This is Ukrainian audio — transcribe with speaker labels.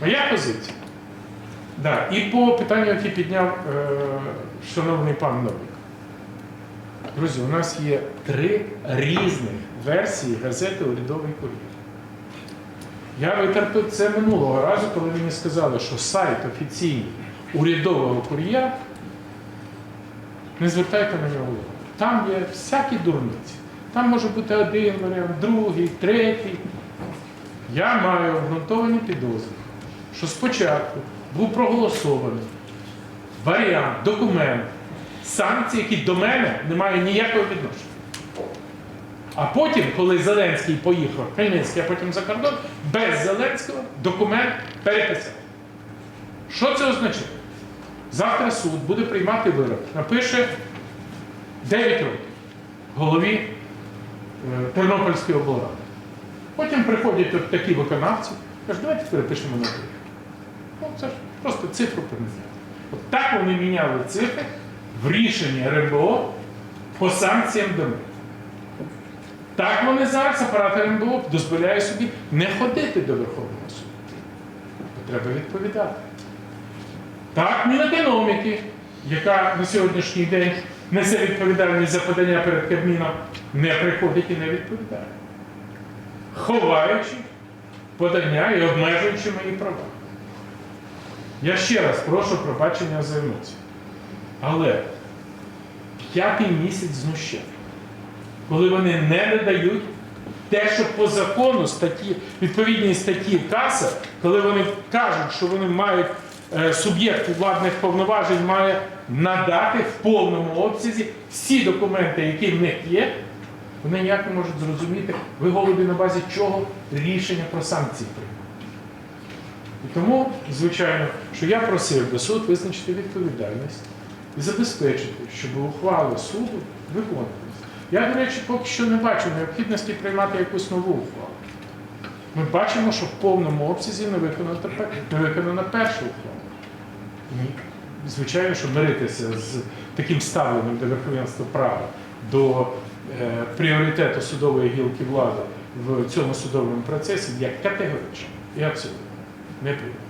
Speaker 1: Моя позиція. Да. І по питанню, яке підняв е, шановний пан Новик. Друзі, у нас є три різних версії газети Урядовий кур'єр. Я витерпів це минулого разу, коли мені сказали, що сайт офіційний урядового кур'єра, не звертайте на нього увагу. Там є всякі дурниці. Там може бути один варіант, другий, третій. Я маю обґрунтовані підозри, що спочатку був проголосований варіант, документ, санкції, які до мене не мають ніякого відношення. А потім, коли Зеленський поїхав Хмельницький, а потім за кордон, без Зеленського документ переписав. Що це означає? Завтра суд буде приймати вирок, напише 9 років голові е, Тернопільської облради. Потім приходять от такі виконавці, кажуть, давайте перепишемо на 3. Ну, це ж просто цифру поміняти. От так вони міняли цифри в рішенні РНБО по санкціям до мене. Так вони зараз, апарат РНБО, дозволяє собі не ходити до Верховного суду. Треба відповідати. Так, Мінекономіки, яка на сьогоднішній день несе відповідальність за подання перед Кабміном, не приходить і не відповідає. Ховаючи подання і обмежуючи мої права. Я ще раз прошу пробачення за емоції. Але п'ятий місяць знущання, коли вони не надають те, що по закону статті, відповідній статті КАСа, коли вони кажуть, що вони мають е, суб'єкт владних повноважень має надати в повному обсязі всі документи, які в них є, вони ніяк не можуть зрозуміти, ви голубі на базі чого рішення про санкції приймають. І тому, звичайно, що я просив би суд визначити відповідальність і забезпечити, щоб ухвали суду виконувалися. Я, до речі, поки що не бачу необхідності приймати якусь нову ухвалу. Ми бачимо, що в повному обсязі не виконана, не виконана перша ухвала. І, звичайно, що миритися з таким ставленням до верховенства права, до е, пріоритету судової гілки влади в цьому судовому процесі як категорично і абсолютно не прийде.